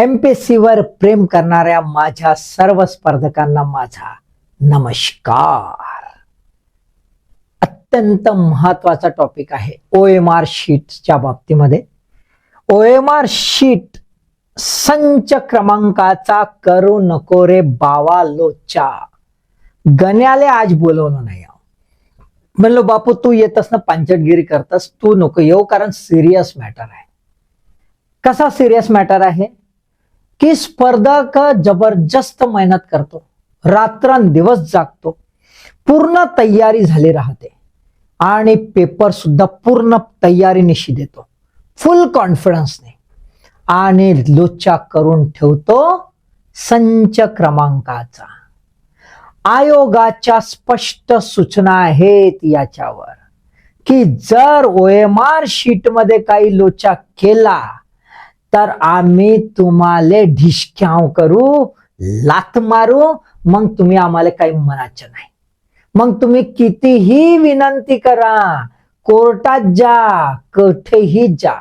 MPSC वर प्रेम करणाऱ्या माझ्या सर्व स्पर्धकांना माझा नमस्कार. अत्यंत महत्त्वाचा टॉपिक आहे ओ एम आर शीटच्या बाबतीमध्ये. ओ एम आर शीट संच क्रमांकाचा करू नको रे बावा लोचा. गण्याले आज बोलवलं नाही. म्हणलो बापू तू येतस ना पांचटगिरी करतस तू नको येऊ कारण सिरियस मॅटर आहे. कसा सिरियस मॅटर आहे? की स्पर्धक जबरदस्त मेहनत करतो. रात्रंदिवस जागतो. पूर्ण तयारी झाली राहते. आणि पेपर सुद्धा पूर्ण तयारीनिशी देतो. फुल कॉन्फिडन्सने आणि लोचा करून ठेवतो संच क्रमांकाचा. आयोगाच्या स्पष्ट सूचना आहेत याच्यावर. की जर ओ एम आर शीटमध्ये काही लोचा केला तर आम्ही तुम्हाला ढिशक्याव करू लात मारू मग तुम्ही आम्हाला काही म्हणायचं नाही. मग तुम्ही कितीही विनंती करा कोर्टात जा कुठेही जा.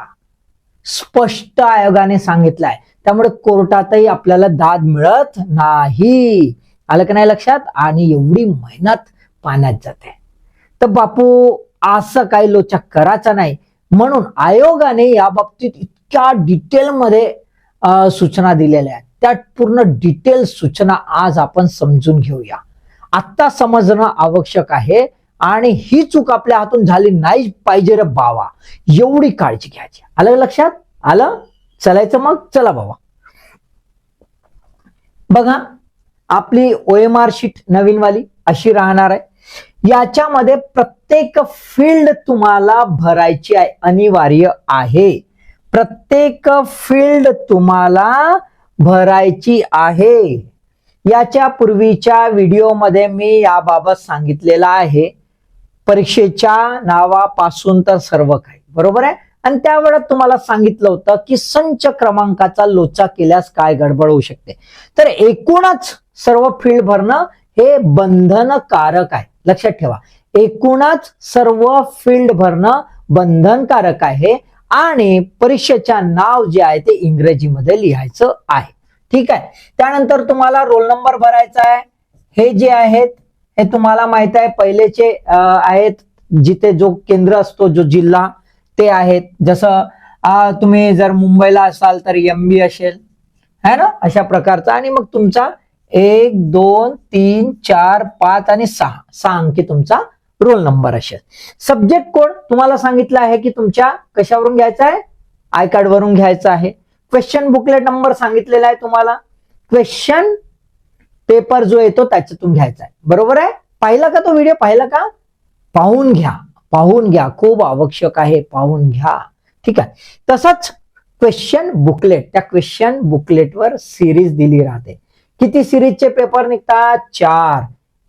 स्पष्ट आयोगाने सांगितलंय. त्यामुळे कोर्टातही आपल्याला दाद मिळत नाही. आलं का नाही लक्षात? आणि एवढी मेहनत पाण्यात जाते. तर बापू असं काही लोचा करायचा नाही. म्हणून आयोगाने या बाबतीत इतक्या डिटेलमध्ये सूचना दिलेल्या आहेत. त्या पूर्ण डिटेल सूचना आज आपण समजून घेऊया. आत्ता समजणं आवश्यक आहे आणि ही चूक आपल्या हातून झाली नाही पाहिजे रे बावा. एवढी काळजी घ्यायची. आलं लक्षात? आलं? चलायचं मग? चला बाबा. बघा आपली ओ एम आर शीट नवीनवाली अशी राहणार आहे. याच्यामध्ये प्रत्येक फील्ड तुम्हाला भरायची आहे अनिवार्य आहे. प्रत्येक फील्ड तुम्हाला भरायची आहे. याच्या पूर्वीच्या व्हिडिओमध्ये मी याबाबत सांगितलेलं आहे. परीक्षेच्या नावापासून तर सर्व काही बरोबर आहे? आणि त्यावेळेस तुम्हाला सांगितलं होतं की संच क्रमांकाचा लोचा केल्यास काय गडबड होऊ शकते. तर एकूणच सर्व फील्ड भरणं हे बंधनकारक आहे. लक्षात ठेवा. एकूणच सर्व फील्ड भरणं बंधनकारक आहे. आणि परीक्षेच्या नाव जे आहे ते इंग्रजीमध्ये लिहायचं आहे. ठीक आहे? त्यानंतर तुम्हाला रोल नंबर भरायचा आहे. हे जे आहेत हे तुम्हाला माहीत आहे. पहिलेचे आहेत जिथे जो केंद्र असतो जो जिल्हा ते आहेत. जसं तुम्ही जर मुंबईला असाल तर एम बी असेल. है ना? अशा प्रकारचा. आणि मग तुमचा एक दोन तीन चार पाच आणि सहा. सहा अंकी तुमचा रोल नंबर असेल. सब्जेक्ट कोड तुम्हाला सांगितलं आहे की तुमच्या कशावरून घ्यायचा आहे? आय कार्ड वरून घ्यायचा आहे. क्वेश्चन बुकलेट नंबर सांगितलेला आहे तुम्हाला. क्वेश्चन पेपर जो येतो त्याच्यातून घ्यायचा आहे. बरोबर आहे? पाहिला का तो व्हिडिओ पाहिला का? पाहून घ्या. पाहून घ्या. खूप आवश्यक आहे. पाहून घ्या. ठीक आहे. तसंच क्वेश्चन बुकलेट त्या क्वेश्चन बुकलेटवर सिरीज दिली राहते. किती सिरीजचे पेपर निघतात? चार.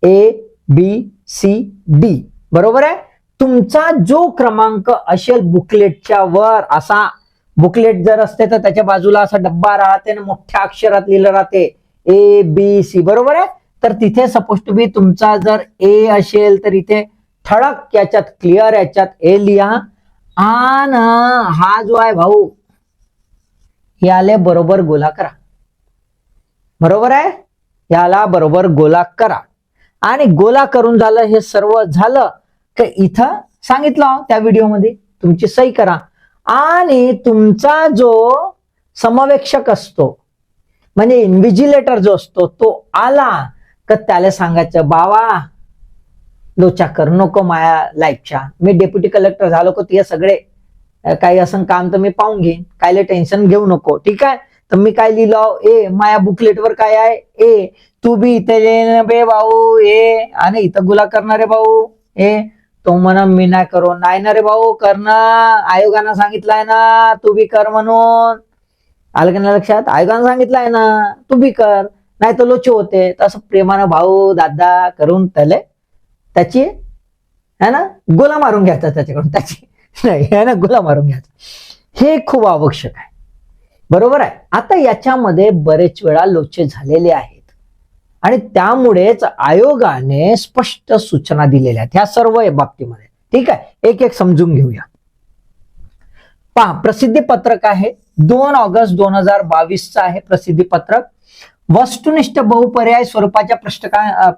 A B C D. बरोबर आहे? तुमचा जो क्रमांक असेल बुकलेटच्या वर असा बुकलेट जर असते तर त्याच्या बाजूला असा डब्बा राहते ना मोठ्या अक्षरात लिहिलं राहते. A B C. बरोबर आहे? तर तिथे सपोज टू बी तुमचा जर ए असेल तर इथे ठळक याच्यात क्लिअर याच्यात ए लिहा. आन हा जो आहे भाऊ याले बरोबर गोला करा. बरोबर आहे? याला बरोबर गोला करा. आणि गोला करून झालं हे सर्व झालं की इथं सांगितलं हो, त्या व्हिडिओमध्ये. तुमची सही करा. आणि तुमचा जो समवेक्षक असतो म्हणजे इन्व्हिजिलेटर जो असतो तो आला तर त्याला सांगायचं बावा लोचा कर नको माया लाईफच्या मी डेप्युटी कलेक्टर झालो को ते सगळे. काही असं काम तर मी पाहून घेईन. कायले टेन्शन घेऊ नको. ठीक आहे? तर मी काय लिहिलं? ए माया बुकलेटवर काय आहे? ए तू बी इथे बे भाऊ ए. आणि इथं गुला करणारे भाऊ ए. तो म्हणा मी नाही करू नाही ना रे भाऊ करणं आयोगानं सांगितलंय ना तू बी कर म्हणून. आलं का नाही लक्षात? आयोगानं सांगितलंय ना तू बी कर. नाही तर लोचे होते. तसं प्रेमानं भाऊ दादा करून त्याले त्याची है ना गोला मारून घ्यायचा त्याच्याकडून त्याची. नाही है ना गोला मारून घ्यायचा हे खूप आवश्यक आहे. बरोबर आहे. आता याच्यामध्ये बरेच वेळा लोचे झालेले आहेत. आणि त्यामुळेच आयोगाने स्पष्ट सूचना दिलेल्या आहेत. ह्या सर्व बाबतीमध्ये. ठीक आहे? एक एक समजून घेऊया. पहा प्रसिद्धी पत्रक आहे. दोन ऑगस्ट दोन हजार बावीसचं आहे प्रसिद्धी पत्रक. वस्तुनिष्ठ बहुपर्याय स्वरूपाच्या प्रश्नका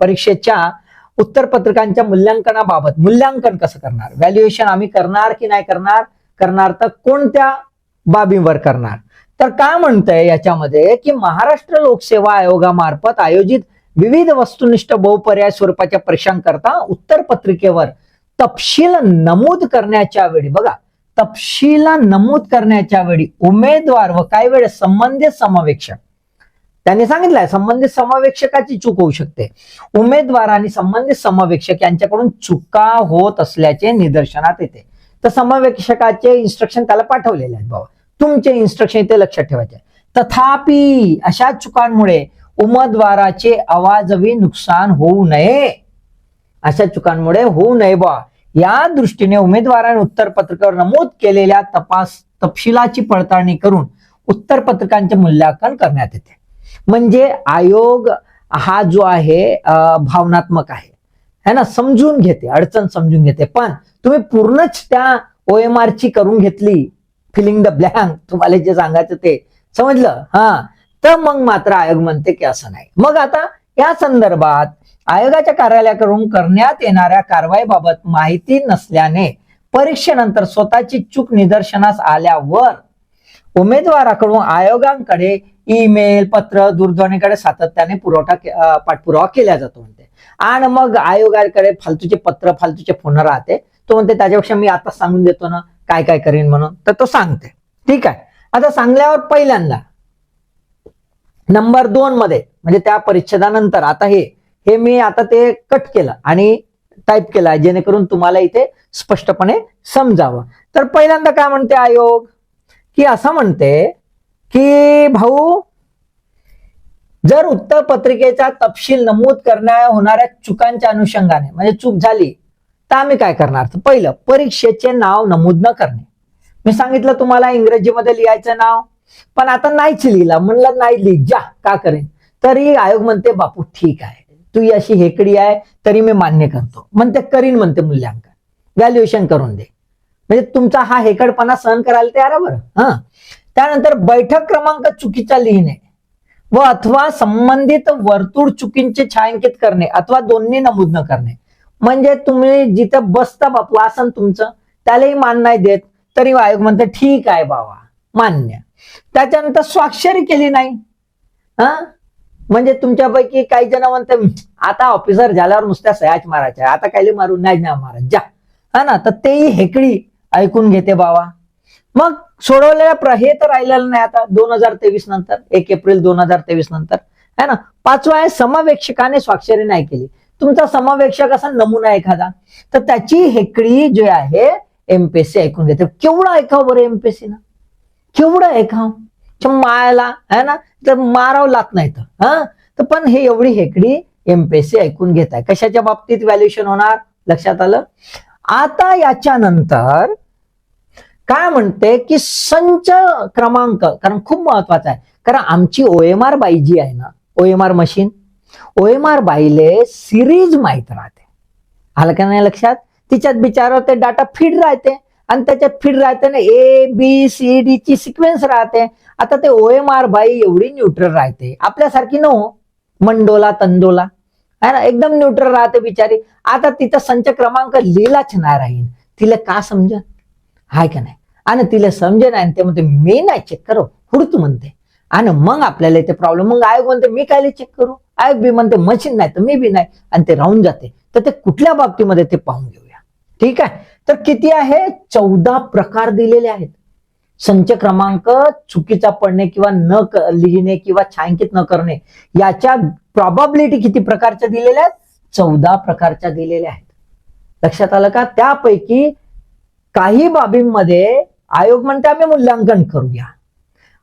परीक्षेच्या उत्तर पत्रकांच्या मूल्यांकनाबाबत. मूल्यांकन कसं करणार? व्हॅल्युएशन आम्ही करणार की नाही करणार? करणार तर कोणत्या बाबींवर करणार. तर काय म्हणतंय याच्यामध्ये की महाराष्ट्र लोकसेवा आयोगामार्फत आयोजित विविध वस्तुनिष्ठ बहुपर्याय स्वरूपाच्या परीक्षांकरता उत्तर पत्रिकेवर तपशील नमूद करण्याच्या वेळी बघा तपशील नमूद करण्याच्या वेळी उमेदवार व काही वेळ संबंधित समावेक्षक. त्यांनी सांगितलंय संबंधित समावेक्षकाची चूक होऊ शकते. उमेदवार आणि संबंधित समावेक्षक यांच्याकडून चुका होत असल्याचे निदर्शनात येते. तर समवेक्षकाचे इन्स्ट्रक्शन त्याला पाठवलेले आहेत बाबा. तुमचे इन्स्ट्रक्शन इथे लक्षात ठेवायचे तथापि अशा चुकांमुळे उमेदवाराचे आवाजवी नुकसान होऊ नये. अशा चुकांमुळे होऊ नये बा. या दृष्टीने उमेदवाराने उत्तर पत्रकावर नमूद केलेल्या तपास तपशिलाची पडताळणी करून उत्तर पत्रकांचे मूल्यांकन करण्यात येते. म्हणजे आयोग हा जो आहे अं, भावनात्मक आहे. है ना समजून घेते अडचण समजून घेते. पण तुम्ही पूर्णच त्या ओएमआर ची करून घेतली फिलिंग द ब्लँक तुम्हाला जे सांगायचं ते समजलं? हा. तर मग मात्र आयोग म्हणते की असं नाही. मग आता या संदर्भात आयोगाच्या कार्यालयाकडून करण्यात येणाऱ्या कारवाईबाबत माहिती नसल्याने परीक्षेनंतर स्वतःची चूक निदर्शनास आल्यावर उमेदवाराकडून आयोगांकडे ईमेल पत्र दूरध्वनीकडे सातत्याने पुरवठा पाठपुरावा केला जातो म्हणते. आणि मग आयोगाकडे फालतूचे पत्र फालतूचे फोन राहते. तो म्हणते त्याच्यापेक्षा मी आता सांगून देतो ना काय काय करीन म्हणून. तर तो सांगते. ठीक आहे. आता सांगल्यावर पहिल्यांदा नंबर दोन मध्ये म्हणजे त्या परिच्छेदानंतर आता हे हे मी आता ते कट केलं आणि टाईप केलं जेणेकरून तुम्हाला इथे स्पष्टपणे समजावं. तर पहिल्यांदा काय म्हणते आयोग? की असं म्हणते की भाऊ जर उत्तर पत्रिकेचा तपशील नमूद करण्या होणाऱ्या चुकांच्या अनुषंगाने म्हणजे चूक झाली तर आम्ही काय करणार? तर पहिलं परीक्षेचे नाव नमूद न करणे. मी सांगितलं तुम्हाला इंग्रजीमध्ये लिहायचं नाव पण आता नाहीच लिहिला. म्हणलं नाही लिह जा का करेन? तरी आयोग म्हणते बापू ठीक आहे. तू ही अशी हेकडी आहे तरी मी मान्य करतो. म्हणते करीन म्हणते मूल्यांकन. व्हॅल्युएशन करून दे. म्हणजे तुमचा हा हेकडपणा सहन करायला तयार आहे बरं. हा. त्यानंतर बैठक क्रमांक चुकीचा लिहिणे. व अथवा संबंधित वर्तुळ चुकींचे छायांकित करणे अथवा दोन्ही नमूद न करणे. म्हणजे तुम्ही जिथं बसता बापू आसन तुमचं त्यालाही मान नाही देत तरी आयोग म्हणते ठीक आहे बाबा मान्य. त्याच्यानंतर स्वाक्षरी केली नाही. हा? म्हणजे तुमच्यापैकी काही जण म्हणते आता ऑफिसर झाल्यावर नुसत्या सयाच मारायच्या आता काही मारून नाही ना मारा जा. हा ना? तर तेही हेकडी ऐकून घेते बाबा. मग सोडवलेल्या प्र हे तर राहिलेलं नाही आता दोन हजार तेवीस नंतर एक एप्रिल दोन हजार तेवीस नंतर. है ना? पाचवा आहे समावेक्षकाने स्वाक्षरी नाही केली. तुमचा समावेक्षक असा नमुना एखादा तर त्याची हेकडी जे आहे एमपीएससी ऐकून घेते. केवढं ऐकावं बरं एमपीएससी ना? केवढं ऐकावं? मायाला है ना? तर मारावं लागत नाही तर हा? तर पण हे एवढी हेकडी एमपीएससी ऐकून घेत आहे. कशाच्या बाबतीत व्हॅल्युएशन होणार? लक्षात आलं? आता याच्यानंतर काय म्हणते की संच क्रमांक कारण खूप महत्त्वाचा आहे. कारण आमची ओएमआर बाई जी आहे ना ओएमआर मशीन ओएमआर बाईले सिरीज माहीत राहते. आलं का नाही लक्षात? तिच्यात बिचारा ते डाटा फीड राहते आणि त्याच्यात फीड राहते ना ए बी सी डी ची सिक्वेन्स राहते. आता ते ओएमआर बाई एवढी न्यूट्रल राहते. आपल्यासारखी नो मंडोला तंदोला. है ना? एकदम न्यूट्रल राहते बिचारी. आता तिचा संच क्रमांक लिहिलाच नाही राहील तिला का समजा हाय का नाही? आणि तिला समजे नाही ते म्हणते मी नाही चेक करू. हुडतू म्हणते. आणि मग आपल्याला इथे प्रॉब्लेम मग आयोग म्हणते मी काय चेक करू? आयोग बी म्हणते मशीन नाही तर मी बी नाही. आणि ते राहून जाते. तर ते कुठल्या बाबतीमध्ये ते पाहून घेऊया. ठीक आहे? तर किती आहे? चौदा प्रकार दिलेले आहेत. संच क्रमांक चुकीचा पडणे किंवा न लिहिणे किंवा छायांकित न करणे याच्या प्रॉबॅबिलिटी किती प्रकारच्या दिलेल्या आहेत? चौदा प्रकारच्या दिलेल्या आहेत. लक्षात आलं का? त्यापैकी काही बाबींमध्ये आयोग म्हणते आम्ही मूल्यांकन करूया.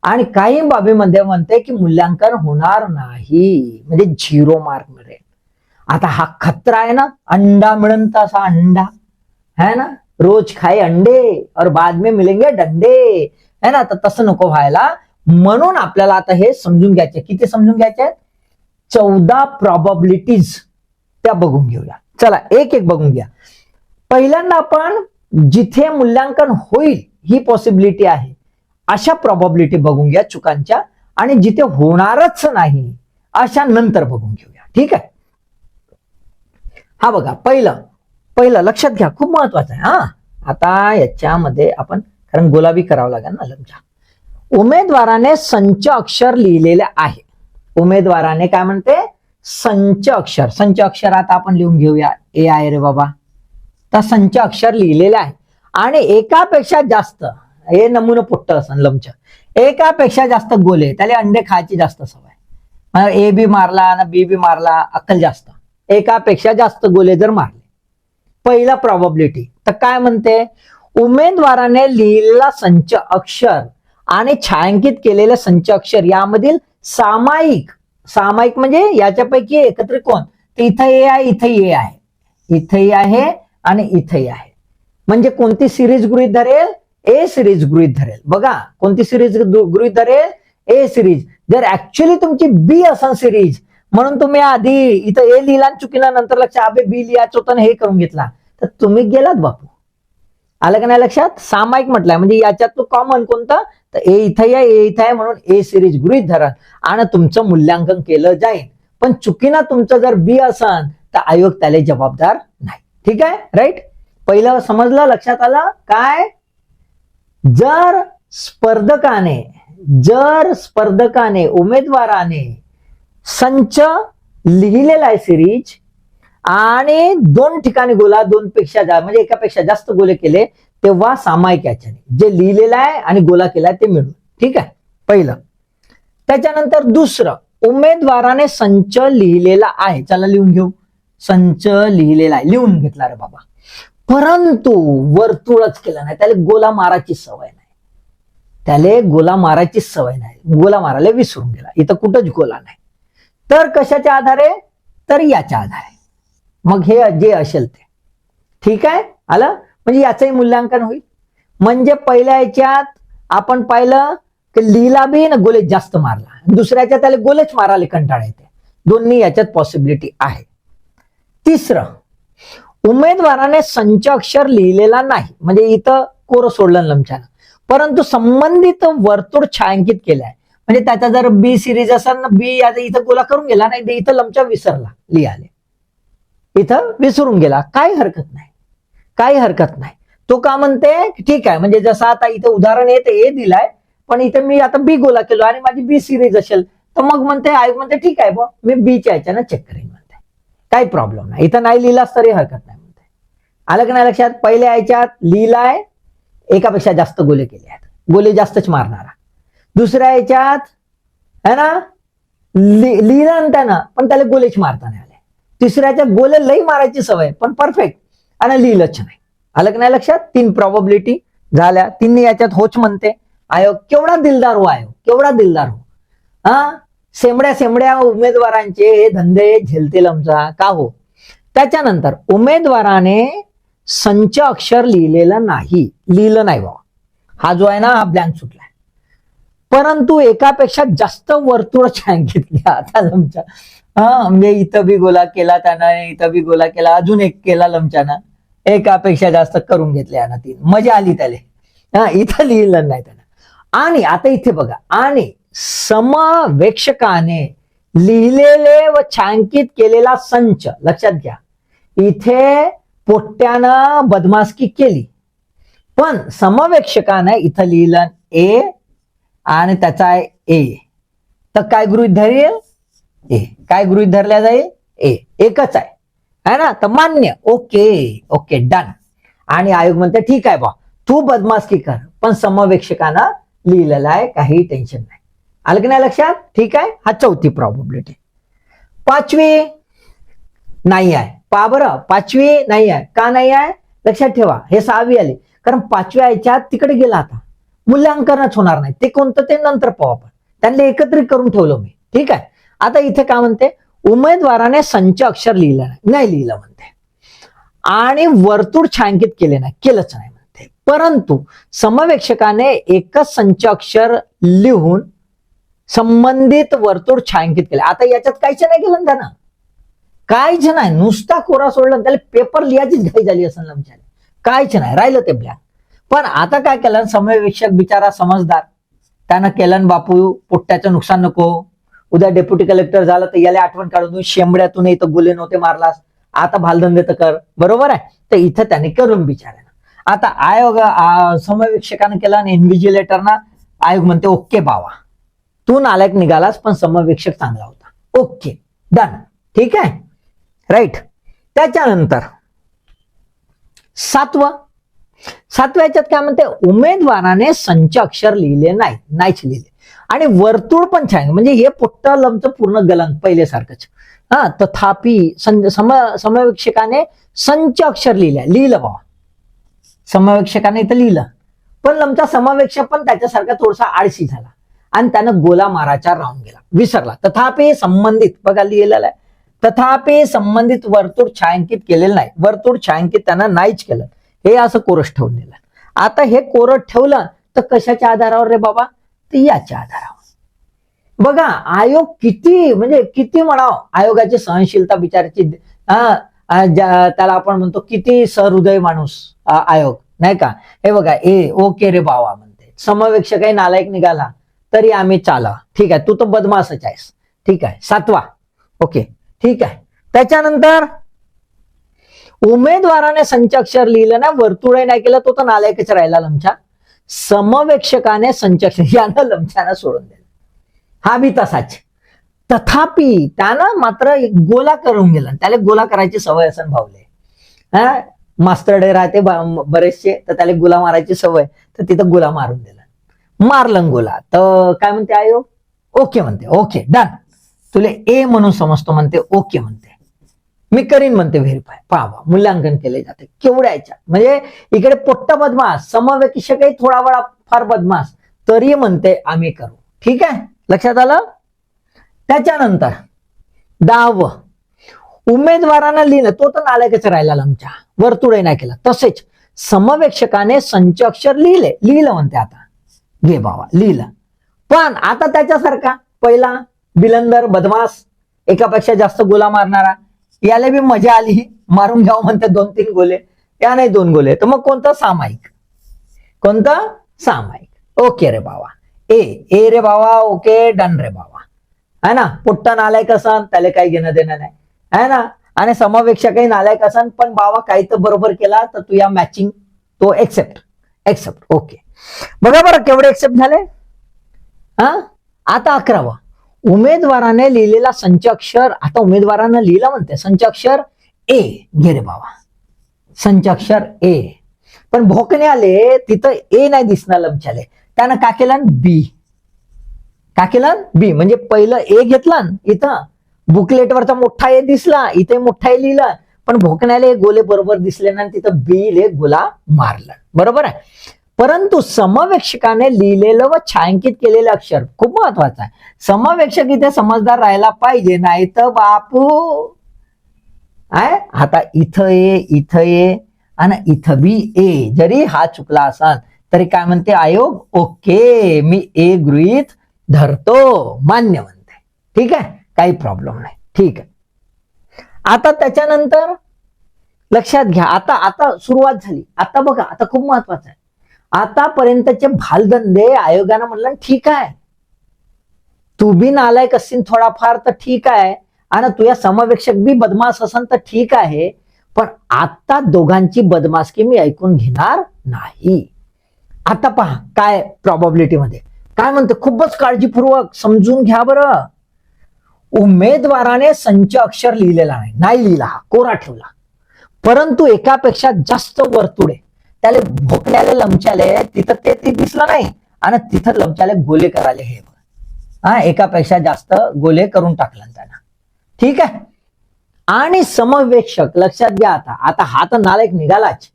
आणि काही बाबीमध्ये म्हणते की मूल्यांकन होणार नाही. म्हणजे झिरो मार्क मिळेल. आता हा खतरा आहे ना अंडा मिळन तसा अंडा. है ना? रोज खाए अंडे और बाद में मिलेंगे डंडे. है ना? तर तसं नको व्हायला. म्हणून आपल्याला आता हे समजून घ्यायचे किती समजून घ्यायचे आहेत? चौदा प्रॉबॅबिलिटीज त्या बघून घेऊया. चला एक एक बघून घ्या. पहिल्यांदा आपण जिथे मूल्यांकन होईल ही पॉसिबिलिटी आहे. अशा प्रॉबॅबिलिटी बघून घ्या चुकांच्या आणि जिथे होणारच नाही अशा नंतर बघून घेऊया. ठीक आहे? हा बघा पहिलं पहिलं लक्षात घ्या खूप महत्वाचं आहे हा. आता याच्यामध्ये आपण कारण गुलाबी करावं लागेल ना लमचा उमेदवाराने संच अक्षर लिहिलेले आहे. उमेदवाराने काय म्हणते? संच अक्षर. संच अक्षर आता आपण लिहून घेऊया. ए आहे रे बाबा. तर संच अक्षर लिहिलेले आहे. आणि एकापेक्षा जास्त हे नमुनं पुट्ट असं लमच. एकापेक्षा जास्त गोले त्याला अंडे खायची जास्त सवय. ए बी मारला ना बी बी मारला अक्कल जास्त. एकापेक्षा जास्त गोले जर मारले. पहिला प्रॉबबिलिटी तर काय म्हणते? उमेदवाराने लिहिलेला संच अक्षर आणि छायांकित केलेले संच अक्षर यामधील सामायिक सामायिक म्हणजे याच्यापैकी एकत्र कोण? तर इथं ए आहे इथं ए आहे. इथंही आहे आणि इथंही आहे. म्हणजे कोणती सिरीज गृहित धरेल? ए सिरीज गृहित धरेल. बघा कोणती सिरीज गृहित धरेल? ए सिरीज जर ऍक्च्युली तुमची बी असन सिरीज म्हणून तुम्ही आधी इथं ए लिहिला चुकीला नंतर लक्षात अबे बी लिहायचं होतं हे करून घेतला. तर तुम्ही गेलात बापू. आलं का नाही लक्षात? सामायिक म्हटलंय. म्हणजे याच्यात तो कॉमन कोणतं? तर ए इथं आहे ए इथं आहे म्हणून ए सिरीज गृहित धरा आणि तुमचं मूल्यांकन केलं जाईल. पण चुकीनं तुमचं जर बी असन तर आयोग त्याला जबाबदार नाही. ठीक आहे? राईट पहिलं समजलं? लक्षात आलं? काय? जर स्पर्धकाने जर स्पर्धकाने उमेदवाराने संच लिहिलेला आहे सिरीज आणि दोन ठिकाणी गोला दोन पेक्षा जा म्हणजे एकापेक्षा जास्त गोले केले तेव्हा सामायिक याच्याने. जे लिहिलेलं आहे आणि गोला केलाय ते मिळून. ठीक आहे? पहिलं. त्याच्यानंतर दुसरं. उमेदवाराने संच लिहिलेला आहे. चला लिहून घेऊ. संच लिहिलेला आहे. लिहून घेतला रे बाबा. परंतु वर्तुळच केलं नाही. त्याला गोला माराची सवय नाही. त्याला गोला माराची सवय नाही. गोला मारायला विसरून गेला. इथं कुठंच गोला नाही. तर कशाच्या आधारे? तर याच्या आधारे. मग हे जे असेल ते. ठीक आहे? आलं? म्हणजे याचंही मूल्यांकन होईल. म्हणजे पहिल्या याच्यात आपण पाहिलं की लिहिला बी ना गोले जास्त मारला. दुसऱ्याच्या त्याला गोलेच मारायला कंटाळा येते. दोन्ही याच्यात पॉसिबिलिटी आहे. तिसरं उमेदवाराने संच अक्षर लिहिलेला नाही म्हणजे इथं कोर सोडलं लमच्यानं परंतु संबंधित वर्तुळ छायांकित केलाय. म्हणजे त्याचा जर बी सिरीज असेल ना बी आता इथं गोला करून गेला नाही इथं लमचा विसरला लिहाले इथं विसरून गेला काही हरकत नाही काही हरकत नाही. तो का म्हणते ठीक आहे म्हणजे जसं आता इथं उदाहरण येते हे दिलाय पण इथं मी आता बी गोला केलो आणि माझी बी सिरीज असेल तर मग म्हणते आयोग म्हणते ठीक आहे बा मी बीच्या याच्यानं चेक करेन. काही प्रॉब्लेम नाही. इथं नाही लिहिलास तरी हरकत नाही म्हणते. आलं की नाही लक्षात? पहिल्या याच्यात लिहिलाय एकापेक्षा जास्त गोले केले आहेत. गोले जास्तच मारणारा. दुसऱ्या याच्यात है ना? लिहिलं ना त्यानं पण त्याला गोलेच मारता नाही आले. तिसऱ्याच्या गोले लई मारायची सवय पण परफेक्ट आणि लिहिलंच नाही. आलं की नाही लक्षात? तीन प्रॉबबिलिटी झाल्या. तिन्ही याच्यात होच म्हणते. आयोग केवढा दिलदार हो आयोग? केवढा दिलदार हो? हा? सेमड्या सेमड्या उमेदवारांचे हे धंदे झेलतील आमचा. का हो? त्याच्यानंतर उमेदवाराने संच अक्षर लिहिलेलं नाही. लिहिलं नाही बाबा. हा जो आहे ना हा ब्लँक सुटलाय. परंतु एकापेक्षा जास्त वर्तुळ छान घेतली. आता लमच्या हा म्हणजे इथं बी गोला केला त्यानं इथं बी गोला केला अजून एक केला लमच्यानं एकापेक्षा जास्त करून घेतल्या ना तीन. मजा आली त्याला. हा इथं लिहिलं नाही त्यानं. आणि आता इथे बघा. आणि समवेक्षकाने लिहिलेले व छायांकित केलेला संच. लक्षात घ्या. इथे पोट्ट्यानं बदमासकी केली. पण समवेक्षकाने इथं लिहिलं ए आणि त्याचा आहे ए. तर काय गृहित धरेल? ए. काय गृहित धरल्या जाईल? ए. एकच आहे. है ना? तर मान्य. ओके. ओके. डन. आणि आयोग म्हणते ठीक आहे बा तू बदमासकी कर. पण समवेक्षकानं लिहिलेलं आहे काही टेन्शन नाही. आलं की नाही लक्षात? ठीक आहे? हा चौथी प्रॉबिलिटी पाचवी नाही आहे. पा बरं पाचवी नाही आहे. का नाही आहे? लक्षात ठेवा हे सहावी आली. कारण पाचव्या याच्यात तिकडे गेला आता. मूल्यांकनच होणार नाही. ते कोणतं ते नंतर पाहू आपण. त्यांना एकत्रित करून ठेवलं मी. ठीक आहे? आता इथे काय म्हणते? उमेदवाराने संच अक्षर लिहिलं नाही. नाही लिहिलं म्हणते. आणि वर्तुळ छायांकित केले नाही. केलंच नाही म्हणते. परंतु समवेक्षकाने एकच संच अक्षर लिहून संबंधित वर्तुळ छायांकित केले. आता याच्यात काहीच नाही केलं त्यानं काहीच नाही नुसता कोरा सोडला त्याला पेपर लिहायचीच घाई झाली असं आमच्याला काहीच नाही राहिलं ते ब्लॅक पण आता काय केलं? समवेक्षक बिचारा समजदार. त्यानं केलं बापू पोट्ट्याचं नुकसान नको. उद्या डेप्युटी कलेक्टर झालं तर याला आठवण काढून देऊ, शेंबड्यातून इथं गुले नव्हते मारलास. आता भालधंदे तर कर. बरोबर आहे? तर इथं त्याने करून बिचारायला आता आयोग आ, केला आणि इन्व्हिजिलेटरना आयोग म्हणते ओके बावा. तू नालायक निघालास पण समवीक्षक चांगला होता. ओके डन ठीक आहे? राईट त्याच्यानंतर सातवं. सातव्या याच्यात काय म्हणते? उमेदवाराने संच अक्षर लिहिले नाही नाहीच लिहिले. आणि वर्तुळ पण छान म्हणजे हे पुट्ट लमचं पूर्ण गलंग पहिल्यासारखंच. हा तथापि सम समवीक्षकाने संच अक्षर लिहिलं लिहिलं बाबा. समवीक्षकाने इथं लिहिलं. पण लमचा समवेक्षक पण त्याच्यासारखा थोडासा आळशी झाला. आणि त्यानं गोला माराचा राहून गेला विसरला. तथापि संबंधित बघा लिहिलेलं आहे. तथापि संबंधित वर्तुळ छायांकित केलेलं नाही. वर्तुळ छायांकित त्यानं नाहीच केलं. हे असं कोरस ठेवून दिलं. आता हे कोरड ठेवलं तर कशाच्या आधारावर रे बाबा? तर याच्या आधारावर. बघा आयोग किती म्हणजे किती म्हणाव? आयोगाची सहनशीलता बिचाराची त्याला आपण म्हणतो किती सहृदय माणूस आयोग. नाही का? हे बघा ए ओके रे बावा म्हणते. समवेक्षकही नालायक निघाला. तरी आम्ही चाला. ठीक आहे तू तर बदमासच आहेस. ठीक आहे सातवा. ओके ठीक आहे. त्याच्यानंतर उमेदवाराने संच अक्षर लिहिलं ना वर्तुळही नाही केलं तो तर नालायकच राहिला लमछा समवेक्षकाने संचक्षर यानं लमछानं सोडून दिलं. हा बी तसाच. तथापि त्यानं मात्र एक गोला करून गेला त्याला गोला करायची सवय असं भावले हा? मास्टरडे राहते बरेचसे तर त्याला गोला मारायची सवय. तर तिथं गोला मारून दिला. मारलंगोला तर काय म्हणते आयो? ओके म्हणते. ओके डन तुले ए म्हणून समजतो म्हणते ओके म्हणते. मी करीन म्हणते व्हेरीफाय पाहा मूल्यांकन केले जाते. केवढ्या याच्यात? म्हणजे इकडे पोट्ट बदमास समवेक्षकही थोडा वेळा फार बदमास तरी म्हणते आम्ही करू. ठीक आहे? लक्षात आलं? त्याच्यानंतर दहावं उमेदवारांना लिहिलं तो तर नालायकच राहिला आमच्या. वर्तुळही नाही केला. तसेच समवेक्षकाने संच अक्षर लिहिले. लिहिलं म्हणते आता. घे बाबा लिहिलं. पण आता त्याच्यासारखा पहिला बिलंदर बदमास एकापेक्षा जास्त गोला मारणारा याला बी मजा आली. मारून घ्यावं म्हणते दोन तीन गोले. या नाही दोन गोले. तर मग कोणतं सामायिक? कोणतं? सामायिक. ओके रे बाबा. ए ए रे बाबा ओके डन रे बाबा. है ना? पुट्टा नालायक असन त्याला काही घेणं देणं नाही. है ना? आणि समावेक्षकही नालायक असन पण बाबा काही तर बरोबर केला तर तू या मॅचिंग तो एक्सेप्ट एक्सेप्ट ओके बघा बरं केवढे एक्सेप्ट झाले. हा? आता अकरावा. उमेदवाराने लिहिलेला संचाक्षर आता उमेदवारानं लिहिला म्हणते संचाक्षर ए घे रे बाबा. संचाक्षर ए पण भोकने आले तिथं ए नाही दिसणार लमच्याले. त्यानं का केलं बी का केलं बी म्हणजे पहिलं ए घेतलं इथं. बुकलेटवरचा मोठा ए दिसला इथे मोठा ए लिहिला. पण भोकण्याले गोले बरोबर दिसले ना तिथं बी ले गोला मारलं. बरोबर आहे? परंतु समवेक्षकाने लिहिलेलं व छायांकित केलेलं अक्षर खूप महत्वाचं आहे. समवेक्षक इथे समजदार राहायला पाहिजे नाही तर बापू. आहे आता इथं ये इथं ये आणि इथं बी ए. जरी हा चुकला असाल तरी काय म्हणते आयोग? ओके मी ए गृहीत धरतो. मान्य म्हणते. ठीक आहे? काही प्रॉब्लेम नाही. ठीक आहे. आता त्याच्यानंतर लक्षात घ्या. आता आता सुरुवात झाली. आता बघा आता खूप महत्वाचं आहे. आतापर्यंतचे भालधंदे आयोगानं म्हणलं ठीक आहे. तू बी नालायक असशील थोडाफार तर ठीक आहे. आणि तुझ्या समावेक्षक बी बदमाश असन तर ठीक आहे. पण आता दोघांची बदमाशकी मी ऐकून घेणार नाही. आता पहा काय प्रॉबॅबिलिटी मध्ये. काय म्हणते? खूपच काळजीपूर्वक समजून घ्या बरं. उमेदवाराने संच अक्षर लिहिलेला नाही. नाही लिहिला हा. कोरा ठेवला. परंतु एकापेक्षा जास्त वर्तुळे त्याला भोकल्याले लमच्याले तिथं ते ती दिसलं नाही. आणि तिथं लमच्याले गोले करायला हे. हा एकापेक्षा जास्त गोले करून टाकलं त्यांना. ठीक आहे? आणि समवेक्षक लक्षात घ्या आता. आता हा तर नालायक निघालाच.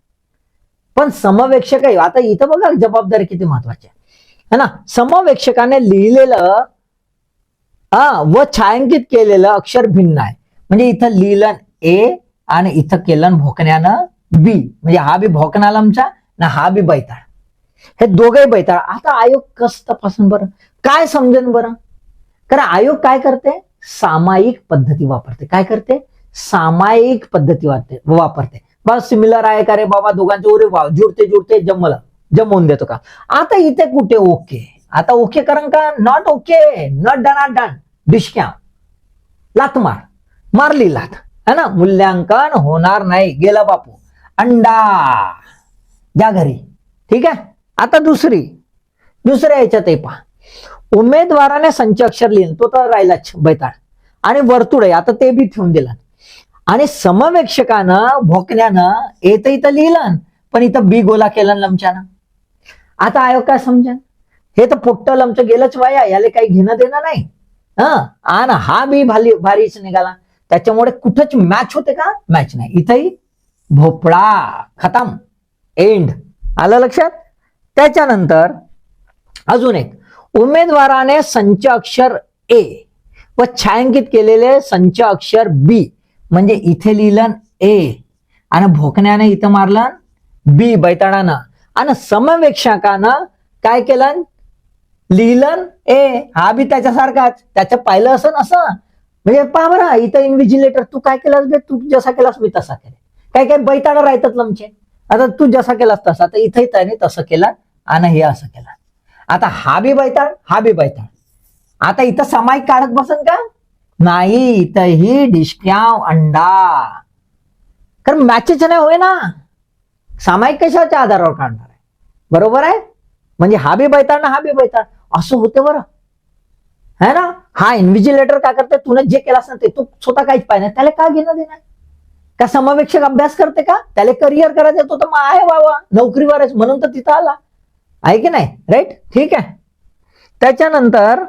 पण समवेक्षकही आता इथं बघा जबाबदारी किती महत्वाची आहे. ना? समवेक्षकाने लिहिलेलं हा व छायांकित केलेलं अक्षर भिन्न आहे. म्हणजे इथं लिहिलं ए आणि इथं केलं भोकण्यानं बी म्हणजे हा बी भोकनाल आमचा ना हा बी बैताळ. हे दोघे बैताळ. आता आयोग कस तपासून बरं? काय समजेन बरं? कारण आयोग काय करते? सामायिक पद्धती वापरते. काय करते? सामायिक पद्धती वापरते वापरते. सिमिलर आहे का रे बाबा? दोघांचे उरे वा जुडते जुडते जमलं. जमवून देतो का? आता इथे कुठे ओके? आता ओके करण का? Not okay not done are done डिशक्या. लात मार. मारली लात. है ना? मूल्यांकन होणार नाही. गेला बापू. अंडा. या घरी. ठीक आहे? आता दुसरी. दुसऱ्या याच्यात पहा. उमेदवाराने संच अक्षर लिहिलं. तो तर राहिलाच बैताळ. आणि वर्तुळ आहे. आता ते बी ठेवून दिलं. आणि समवेक्षकानं भोकण्यानं येतं इथं लिहिलं. पण इथं बी गोला केला लमच्यानं. आता आयोग काय समजेन? हे तर पोट्ट लमचं गेलंच वाया. याला काही घेणं देणं नाही. हा? आणि हा बी भाली भारीच निघाला. त्याच्यामुळे कुठंच मॅच होते का? मॅच नाही. इथंही भोपळा खतम. एंड आलं लक्षात? त्याच्यानंतर अजून एक. उमेदवाराने संच अक्षर ए व छायांकित केलेले संच अक्षर बी म्हणजे इथे लिहिलं ए आणि भोकण्याने इथं मारलं बी बैताडानं. आणि समवेक्षकानं काय केलं? लिहिलं ए हा बी त्याच्यासारखाच. त्याचं पाहिलं असं असं म्हणजे पहा बरं इथं इन्व्हिजिलेटर तू काय केलास बे तू जसा केलास मी तसा केला काय काय बैताडा राहतात लमचे आता तू जसा केलास तसा आता इथंही त्याने तसं केलं आणि हे असं केलं. आता हा बी बैताळ हा बी बैताळ. आता इथं सामायिक काढत बसन का? नाही इथंही डिस्क्याव अंडा. कारण मॅचेच नाही होय ना. सामायिक कशाच्या आधारावर काढणार आहे? बरोबर आहे? म्हणजे हा बी बैताळ ना हा बी बैताळ. असं होते बरं. है ना? हा इन्व्हिजिलेटर काय करते तुला जे केलास ना ते. तू स्वतः काहीच पाहिजे त्याला का घेणं देणार का समावेक्षक अभ्यास करते का? त्याला करिअर करायचं तो तर मग आहे बाबा. नोकरीवरच म्हणून तर तिथं आला. आहे की नाही? राईट ठीक आहे. त्याच्यानंतर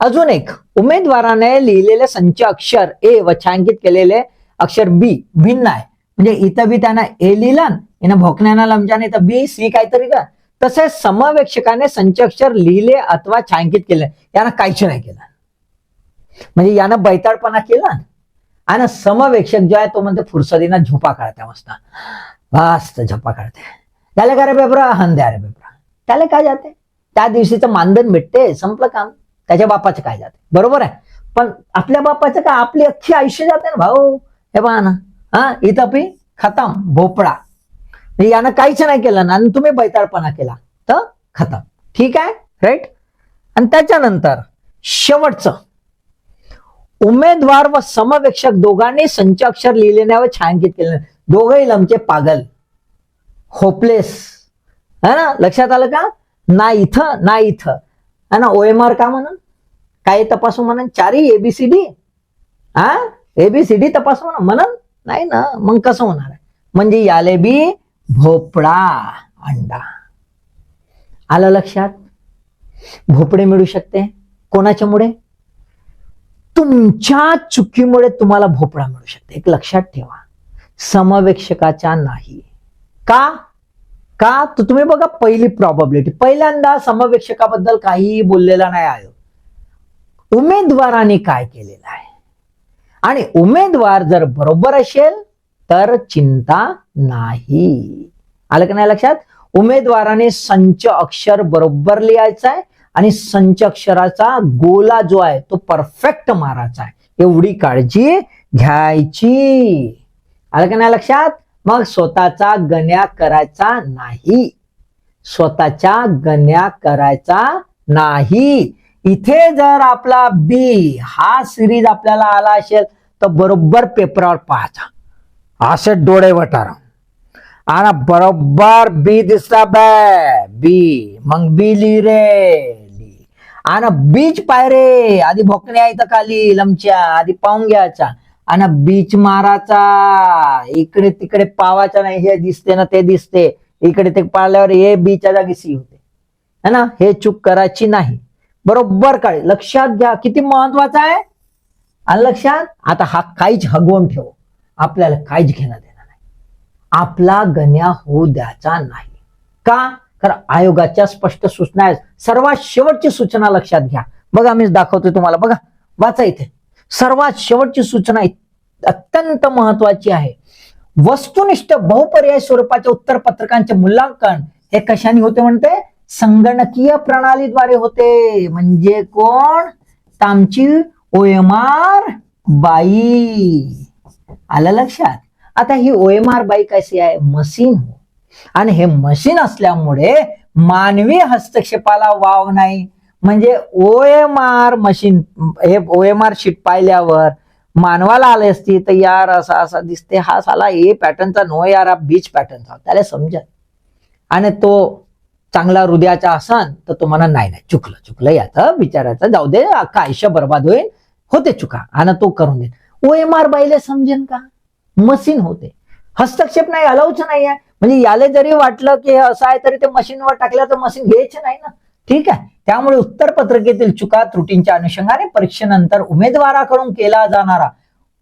अजून एक. उमेदवाराने लिहिलेले संच अक्षर ए व छायांकित केलेले अक्षर बी भिन्न आहे. म्हणजे इथं बी त्यानं ए लिहिलं यानं भोकण्यानं लमजाने इथं बी सी काहीतरी का तसेच समवेक्षकाने संच अक्षर लिहिले अथवा छायांकित केले. यानं काहीच नाही केलं. म्हणजे यानं बैताळपणा केला. आणि समवेक्षक जो आहे तो म्हणते फुरसदीना झोपा काढते मस्त. मस्त झोपा काढते. त्याला काय रे पेपरा हंदे अरे रे पेपरा त्याला काय जाते? त्या दिवशीचं मानधन भेटते संपलं काम. त्याच्या बापाचं काय जाते? बरोबर आहे? पण आपल्या बापाचं काय? आपली अख्खी आयुष्य जाते ना भाऊ. हे पहा ना. हा? इथं पी खतम भोपळा. म्हणजे यानं काहीच नाही केलं ना. आणि तुम्ही बैताळपणा केला. तर खतम. ठीक आहे? राईट आणि त्याच्यानंतर शेवटचं. उमेदवार व समवेक्षक दोघांनी संच अक्षर लिहिलेल्या व छायांकित केले दोघंही लमचे पागल. होपलेस है ना? लक्षात आलं का? ना इथं ना इथं. है ना? ओएमआर का म्हणून? काय तपासू म्हणून? चारही एबीसीडी हा एबीसीडी तपासू म्हणून? म्हणून? नाही ना. मग कसं होणार म्हणजे याले बी भोपळा अंडा. आलं लक्षात? भोपळे मिळू शकते? कोणाच्यामुळे? तुमच्या चुकीमुळे तुम्हाला भोपळा मिळू शकते. एक लक्षात ठेवा. समवेक्षकाच्या नाही. का? का? तर तुम्ही बघा पहिली प्रॉबबिलिटी पहिल्यांदा समवेक्षकाबद्दल काहीही बोललेला नाही आयोग उमेदवाराने काय केलेलं आहे? आणि उमेदवार जर बरोबर असेल तर चिंता नाही. आलं का नाही लक्षात? उमेदवाराने संच अक्षर बरोबर लिहायचा आहे. आणि संच अक्षराचा गोला जो आहे तो परफेक्ट मारायचा आहे. एवढी काळजी घ्यायची. आलं का नाही लक्षात? मग स्वतःचा गण्या करायचा नाही. स्वतःच्या गण्या करायचा नाही. इथे जर आपला बी हा सिरीज आपल्याला आला असेल तर बरोबर पेपरावर पाहायचा. असे डोळे वटार आणि बरोबर बी दिसता बे. बी मग बी ली रे. आणि बीच पाय रे. आधी भोकण्या इथं खाली लमच्या. आधी पाहून घ्यायचा. आणि बीच माराचा इकडे तिकडे पावाचा नाही हे दिसते ना ते दिसते. इकडे ते पाळल्यावर हे बीच्या जागी सी होते. है ना? हे चूक करायची नाही. बरोबर काय लक्षात घ्या. किती महत्वाचं आहे? आणि लक्षात? आता हा काहीच हगवून ठेव. आपल्याला काहीच घेणं देणार नाही. आपला गण्या होऊ द्यायचा नाही. का? तर आयोगाच्या स्पष्ट सूचना आहेत. सर्वात शेवटची सूचना लक्षात घ्या. बघा मी दाखवतोय तुम्हाला. बघा वाचा इथे. सर्वात शेवटची सूचना अत्यंत महत्वाची आहे. वस्तुनिष्ठ बहुपर्याय स्वरूपाच्या उत्तरपत्रकांचे मूल्यांकन हे कशाने होते म्हणते? संगणकीय प्रणालीद्वारे होते. म्हणजे कोण? तामची ओएमआर बाई. आलं लक्षात? आता ही ओएमआर बाई कशी आहे? मशीन. हो आणि हे मशीन असल्यामुळे मानवी हस्तक्षेपाला वाव नाही. म्हणजे ओ एम आर मशीन हे ओ एम आर शीट पाहिल्यावर मानवाला आले असती तर यार असा असा दिसते हा साला ए पॅटर्नचा नो यार हा बीच पॅटर्नचा. त्याला समजत. आणि तो चांगला हृदयाचा असन तर तो म्हणा नाही नाही चुकलं चुकलं याचं बिचारायचं जाऊ दे अख्खा आयुष्य बर्बाद होईल होते चुका आणि तो करून दे ओ एम आर बाईले समजेन का? मशीन होते. हस्तक्षेप नाही अलाउच नाही आहे. म्हणजे याला जरी वाटलं की हे असं आहे तरी ते मशीनवर टाकलं तर मशीन घ्यायचं नाही ना. ठीक आहे? त्यामुळे उत्तर पत्रिकेतील चुका त्रुटींच्या अनुषंगाने परीक्षेनंतर उमेदवाराकडून केला जाणारा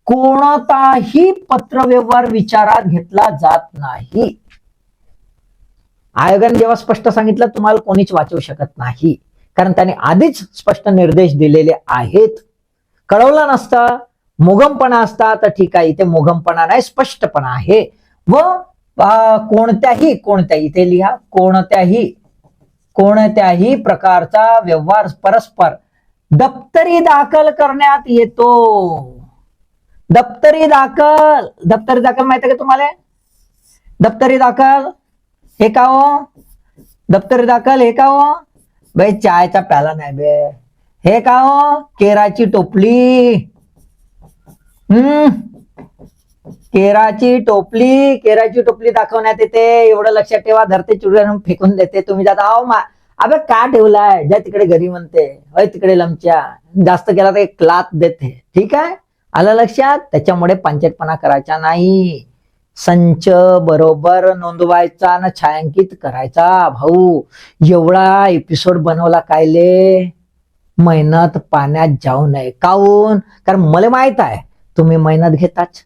कोणताही पत्रव्यवहार विचारात घेतला जात नाही. आयोगाने जेव्हा स्पष्ट सांगितलं तुम्हाला कोणीच वाचवू शकत नाही. कारण त्याने आधीच स्पष्ट निर्देश दिलेले आहेत. कळवलं नसतं मोगमपणा असता तर ठीक आहे इथे मोगमपणा नाही स्पष्टपणा आहे. व कोणत्याही कोणत्याही इथे लिहा कोणत्याही कोणत्याही प्रकारचा व्यवहार परस्पर दप्तरी दाखल करण्यात येतो. दप्तरी दाखल दप्तरी दाखल माहिती का तुम्हाला? दप्तरी दाखल हे का हो? दप्तरी दाखल हे का हो? बे चायचा प्याला नाही बे. हे का हो? केराची टोपली. हम्म. केराची टोपली केराची टोपली दाखवण्यात येते. एवढं लक्षात ठेवा धरते चुडून फेकून देते. तुम्ही जाता अहो मा अबे का ठेवलाय? ज्या तिकडे घरी म्हणते. होय तिकडे लमच्या. जास्त केला तर एक लात देते. ठीक आहे? आलं लक्षात? त्याच्यामुळे पंचायतपणा करायचा नाही. संच बरोबर नोंदवायचा ना छायांकित करायचा. भाऊ एवढा एपिसोड बनवला कायले? मेहनत पाण्यात जाऊ नये. काऊन? कारण मला माहीत आहे तुम्ही मेहनत घेताच.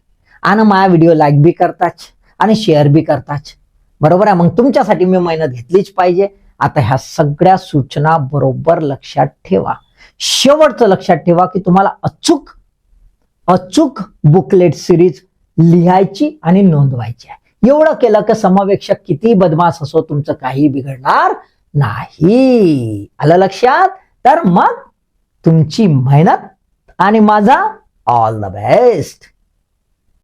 आणि माझा व्हिडिओ लाईक बी करताच आणि शेअर बी करताच. बरोबर आहे? मग तुमच्यासाठी मी मेहनत घेतलीच पाहिजे. आता ह्या सगळ्या सूचना बरोबर लक्षात ठेवा. शेवटचं लक्षात ठेवा की तुम्हाला अचूक अचूक बुकलेट सिरीज लिहायची आणि नोंदवायची आहे. एवढं केलं की समावेक्षक किती बदमाश असो तुमचं काही बिघडणार नाही. आलं लक्षात? तर मग तुमची मेहनत आणि माझा ऑल द बेस्ट